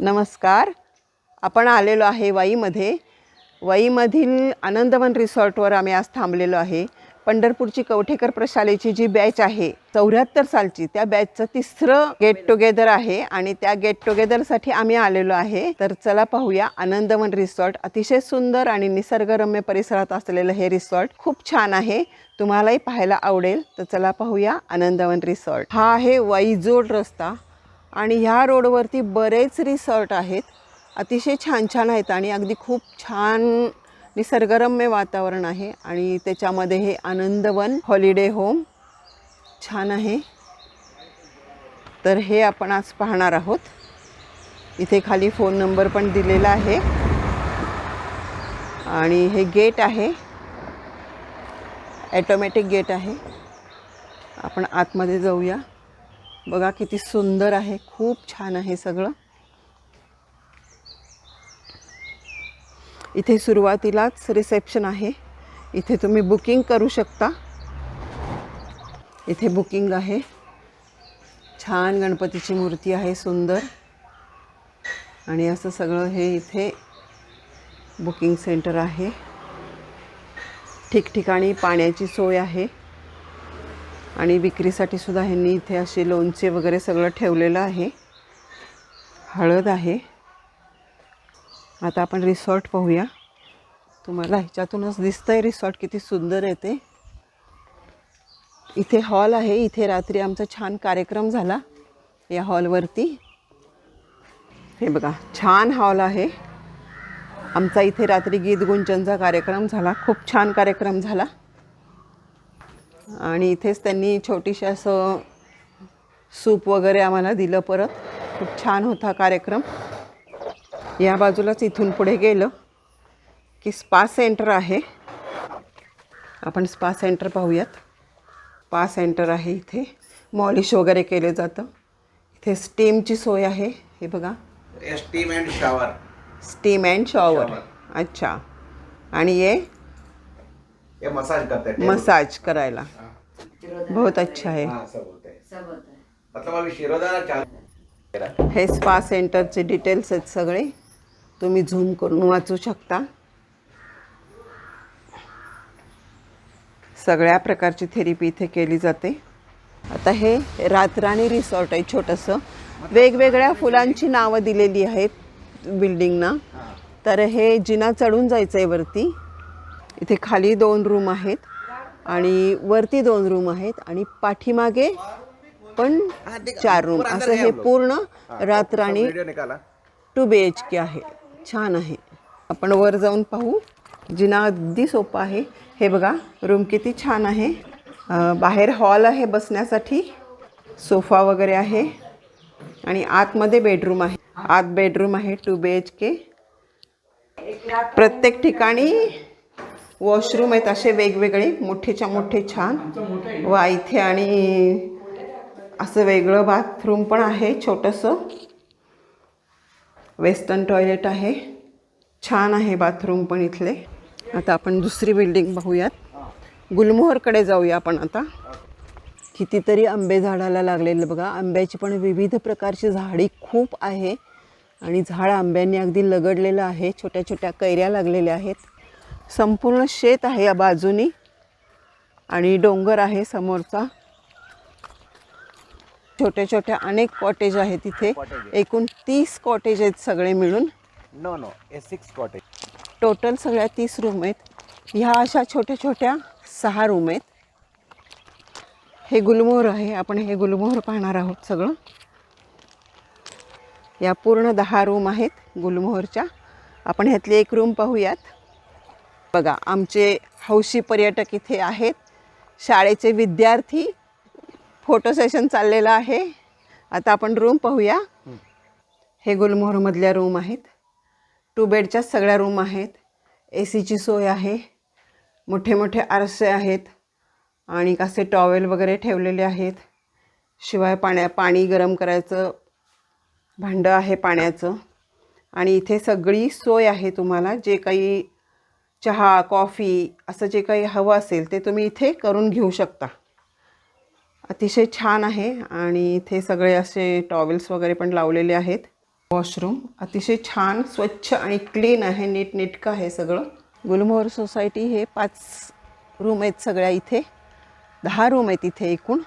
नमस्कार. आपण आलेलो आहे वाईमध्ये. वाईमधील आनंदवन रिसॉर्टवर आम्ही आज थांबलेलो आहे. पंढरपूरची कवठेकर प्रशालेची जी बॅच आहे चौऱ्याहत्तर सालची त्या बॅचचं तिसरं गेट टुगेदर आहे आणि त्या गेट टुगेदरसाठी आम्ही आलेलो आहे. तर चला पाहूया आनंदवन रिसॉर्ट. अतिशय सुंदर आणि निसर्गरम्य परिसरात असलेलं हे रिसॉर्ट खूप छान आहे. तुम्हालाही पाहायला आवडेल. तर चला पाहूया आनंदवन रिसॉर्ट. हा आहे वाईजोड रस्ता. आणि ह्या रोडवरती बरेच रिसॉर्ट आहेत. अतिशय छान छान आहेत आणि अगदी खूप छान निसर्गरम्य वातावरण आहे आणि त्याच्यामध्ये हे आनंदवन हॉलिडे होम छान आहे. तर हे आपण आज पाहणार आहोत. इथे खाली फोन नंबर पण दिलेला आहे. आणि हे गेट आहे. ॲटोमॅटिक गेट आहे. आपण आतमध्ये जाऊया. बघा किती सुंदर आहे खूप छान आहे सगळं. इथे सुरुवातीलाच रिसेप्शन आहे. इथे तुम्ही बुकिंग करू शकता. इथे बुकिंग आहे. छान गणपतीची मूर्ती आहे सुंदर. आणि असं सगळं हे इथे बुकिंग सेंटर आहे. ठिकठिकाणी पाण्याची सोय आहे. आणि विक्रीसाठी सुद्धा ह्यांनी इथे असे लोणचे वगैरे सगळं ठेवलेलं आहे. हळद आहे. आता आपण रिसॉर्ट पाहूया. तुम्हाला ह्याच्यातूनच दिसतंय रिसॉर्ट किती सुंदर येते इथे हॉल आहे. इथे रात्री आमचा छान कार्यक्रम झाला या हॉलवरती. हे बघा छान हॉल आहे. आमचा इथे रात्री गीत गुंजनचा कार्यक्रम झाला. खूप छान कार्यक्रम झाला. आणि इथेच त्यांनी छोटीशी असं सूप वगैरे आम्हाला दिलं परत. खूप छान होता कार्यक्रम. या बाजूलाच इथून पुढे गेलं की स्पा सेंटर आहे. आपण स्पा सेंटर पाहूयात. स्पा सेंटर आहे इथे. मॉलिश वगैरे केलं जातं. इथे स्टीमची सोय आहे. हे बघा. Steam and shower. Steam and shower. अच्छा. आणि ये ये मसाज करते हैं मसाज करायला. बहुत अच्छा है हाँ सब होते हैं मतलब अभी शिरोधारा चालू हे स्पा सेंटरचे डिटेल्स आहेत सगळे. तुम्ही झूम करून वाचू शकता. सगळ्या प्रकारची थेरपी इथे केली जाते. आता हे रातराणी रिसॉर्ट आहे छोटंसं. वेगवेगळ्या फुलांची नावं दिलेली आहेत बिल्डिंगना तर हे जिना चढून जायचं आहे वरती. इथे खाली दोन रूम आहेत आणि वरती दोन रूम आहेत आणि पाठीमागे पण चार रूम. असं हे पूर्ण रातराणी टू बी एच के आहे. छान आहे. आपण वर जाऊन पाहू. जिना अगदी सोपं आहे. हे बघा रूम किती छान आहे. बाहेर हॉल आहे बसण्यासाठी. सोफा वगैरे आहे. आणि आतमध्ये बेडरूम आहे. आत बेडरूम आहे टू बी एच के. प्रत्येक ठिकाणी वॉशरूम आहेत असे वेगवेगळे मोठेच्या मोठे छान. व इथे आणि असं वेगळं बाथरूम पण आहे छोटंसं. वेस्टर्न टॉयलेट आहे. छान आहे बाथरूम पण इथले. आता आपण दुसरी बिल्डिंग पाहूयात गुलमोहरकडे जाऊया आपण आता. कितीतरी आंबे झाडाला लागलेले बघा. आंब्याची पण विविध प्रकारची झाडी खूप आहे. आणि झाड आंब्यांनी अगदी लगडलेलं आहे. छोट्या छोट्या कैऱ्या लागलेल्या आहेत. संपूर्ण शेत आहे या बाजूनी. आणि डोंगर आहे समोरचा. छोट्या छोट्या अनेक कॉटेज आहेत इथे. एकूण तीस कॉटेज आहेत सगळे मिळून. No no a six cottage total सगळ्या तीस रूम आहेत. ह्या अशा छोट्या छोट्या सहा रूम आहेत. हे गुलमोहर आहे. आपण हे गुलमोहर पाहणार आहोत सगळं. या पूर्ण दहा रूम आहेत गुलमोहरच्या. आपण ह्यातली एक रूम पाहूयात. बघा आमचे हौशी पर्यटक इथे आहेत. शाळेचे विद्यार्थी फोटो सेशन चाललेलं आहे. आता आपण रूम पाहूया. हे गुलमोहरमधल्या रूम आहेत. टू बेडच्याच सगळ्या रूम आहेत. ए सीची सोय आहे. मोठे मोठे आरसे आहेत. आणि कसे टॉवेल वगैरे ठेवलेले आहेत. शिवाय पाण्या पाणी गरम करायचं भांडं आहे पाण्याचं. आणि इथे सगळी सोय आहे तुम्हाला. जे काही चहा कॉफी असं जे काही हवं असेल ते तुम्ही इथे करून घेऊ शकता. अतिशय छान आहे आणि इथे सगळे असे टॉवेल्स वगैरे पण लावलेले आहेत. वॉशरूम अतिशय छान स्वच्छ आणि क्लीन आहे नीटनेटकं आहे सगळं. गुलमोहर सोसायटी हे पाच रूम आहेत सगळ्या इथे. दहा रूम आहेत इथे एकूण.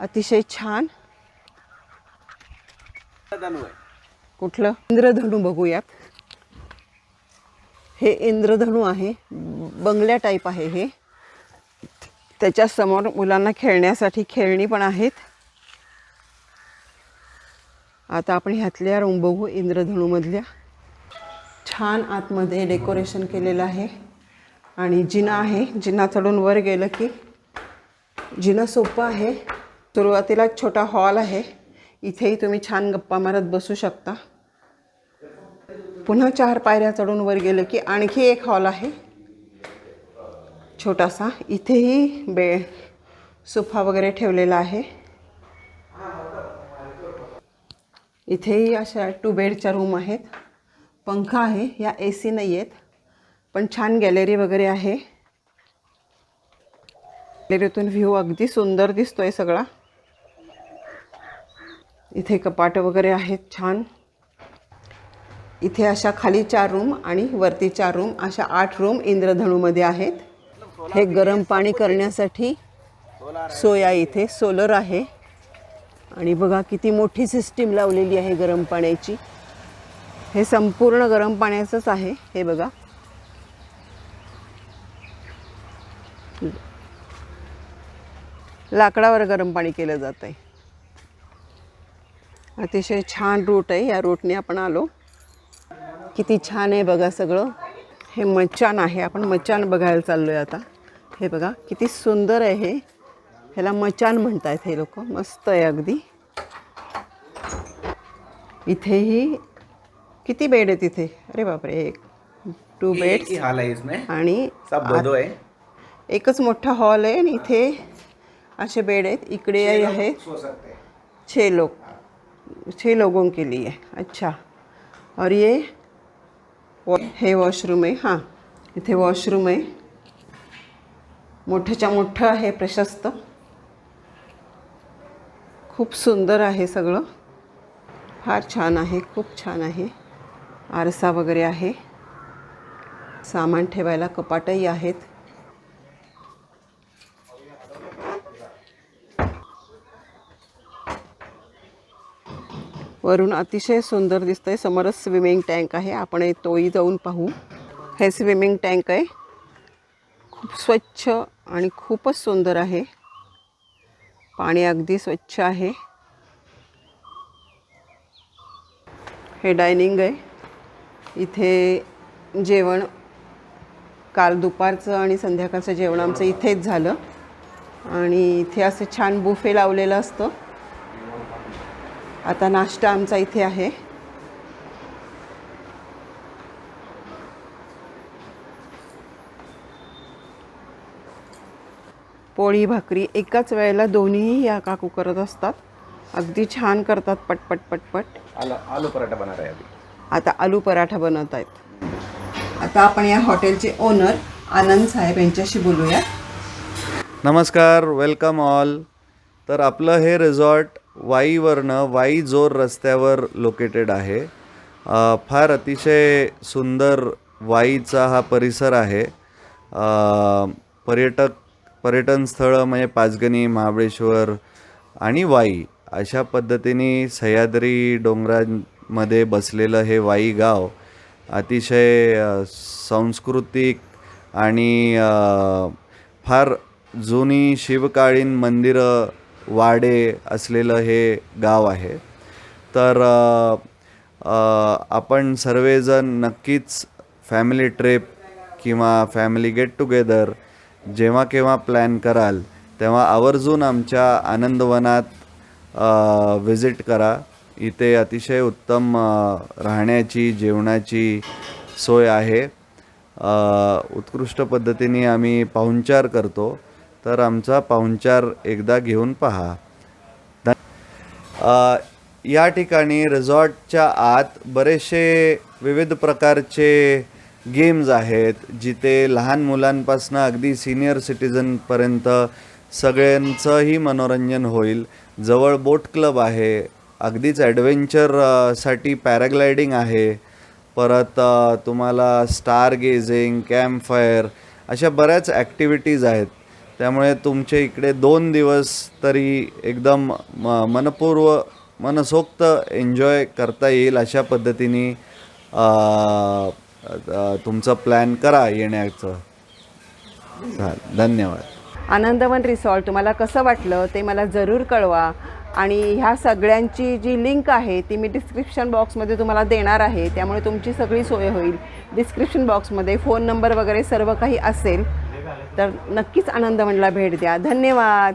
अतिशय छान. कुठलं? इंद्रधनू बघूयात. हे इंद्रधनू आहे. बंगल्या टाईप आहे हे. त्याच्यासमोर मुलांना खेळण्यासाठी खेळणी पण आहेत. आता आपण ह्यातल्या रूम बघू इंद्रधनूमधल्या. छान आतमध्ये डेकोरेशन केलेलं आहे. आणि जिना आहे. जिना चढून वर गेलं की जिना सोपं आहे. सुरुवातीला एक छोटा हॉल आहे. इथेही तुम्ही छान गप्पा मारत बसू शकता. पुन्हा चार पायऱ्या चढून वर गेलं की आणखी एक हॉल आहे. छोटासा. इथेही बे सोफा वगैरे ठेवलेला आहे. इथेही अशा टू बेडच्या रूम आहेत. पंखा आहे या ए सी नाही आहेत. पण छान गॅलरी वगैरे आहे. गॅलरीतून व्ह्यू अगदी सुंदर दिसतोय सगळा. इथे कपाटं वगैरे आहेत छान. इथे अशा खाली चार रूम आणि वरती चार रूम अशा आठ रूम इंद्रधनूमध्ये आहेत. हे गरम पाणी करण्यासाठी सोय आहे इथे सोलर आहे. आणि बघा किती मोठी सिस्टीम लावलेली आहे गरम पाण्याची. हे संपूर्ण गरम पाण्याचंच आहे. हे बघा. लाकडावर गरम पाणी केलं जात आहे अतिशय छान रूट आहे. या रूटने आपण आलो. किती छान आहे बघा सगळं. हे मचान आहे. आपण मचान बघायला चाललो आहे आता. हे बघा किती सुंदर आहे हे. ह्याला मचान म्हणतायत हे लोक. मस्त आहे अगदी. इथेही किती बेड आहे तिथे अरे बापरे एक टू एक बेड्स ही हाल है इसमें आणि एकच मोठा हॉल आहे आणि इथे असे बेड आहेत. इकडे आहे छः लोग छः लोगों के लिए अच्छा. और ये वॉ- हे वॉशरूम आहे हां. इथे वॉशरूम आहे. मोठ्याच्या मोठं आहे प्रशस्त. खूप सुंदर आहे सगळं. फार छान आहे खूप छान आहे. आरसा वगैरे आहे. सामान ठेवायला कपाटही आहेत. वरून अतिशय सुंदर दिसतंय. समोरच स्विमिंग टँक आहे. आपण तोही जाऊन पाहू. हे स्विमिंग टँक आहे. खूप स्वच्छ आणि खूपच सुंदर आहे. पाणी अगदी स्वच्छ आहे. हे डायनिंग आहे. इथे जेवण काल दुपारचं आणि संध्याकाळचं जेवण आमचं इथेच झालं. आणि इथे असं छान बुफे लावलेलं असतं. आता नाश्ता आमचा इथे आहे. पोळी भाकरी एकाच वेळेला दोन्हीही या काकू करत असतात. अगदी छान करतात पटपट पटपट. आलू आलू पराठा बना रहे हैं अभी आता आलू पराठा बनवत आहेत. आता आपण या हॉटेलचे ओनर आनंद साहेब यांच्याशी बोलूया. नमस्कार वेलकम ऑल. तर आपलं हे रिझॉर्ट वाईवरनं वाई जोर रस्त्यावर लोकेटेड आहे. फार अतिशय सुंदर वाईचा हा परिसर आहे. पर्यटक पर्यटन स्थळं म्हणजे पाचगणी महाबळेश्वर आणि वाई अशा पद्धतीने सह्याद्री डोंगरांमध्ये बसलेलं हे वाई गाव अतिशय सांस्कृतिक आणि फार जुनी शिवकालीन मंदिरं वाडे असलेलं हे गाव आहे. तर आपण सर्वजण नक्कीच फॅमिली ट्रिप किंवा फॅमिली गेट टुगेदर जेव्हा केव्हा प्लॅन कराल तेव्हा आवर्जून आमच्या आनंदवनात व्हिजिट करा. इथे अतिशय उत्तम राहण्याची जेवणाची सोय आहे. उत्कृष्ट पद्धतीने आम्ही पाहुणचार करतो. तर आमचा पाहुणचार एकदा घेऊन पहा. या ठिकाणी रिझॉर्टच्या आत बरेचसे विविध प्रकारचे गेम्स आहेत जिथे लहान मुलांपासनं अगदी सिनियर सिटीजनपर्यंत सगळ्यांचंही मनोरंजन होईल. जवळ बोट क्लब आहे अगदीच ॲडव्हेंचरसाठी पॅराग्लायडिंग आहे. परत तुम्हाला स्टार गेझिंग कॅम्पफायर अशा बऱ्याच ॲक्टिव्हिटीज आहेत. त्यामुळे तुमचे इकडे दोन दिवस तरी एकदम म मनपूर्व मनसोक्त एन्जॉय करता येईल अशा पद्धतीने तुमचं प्लॅन करा येण्याचं. चालेल धन्यवाद. आनंदवन रिसॉर्ट तुम्हाला कसं वाटलं ते मला जरूर कळवा. आणि ह्या सगळ्यांची जी लिंक आहे ती मी डिस्क्रिप्शन बॉक्समध्ये तुम्हाला देणार आहे. त्यामुळे तुमची सगळी सोय होईल. डिस्क्रिप्शन बॉक्समध्ये फोन नंबर वगैरे सर्व काही असेल तर नक्कीच आनंद म्हणला भेट द्या. धन्यवाद.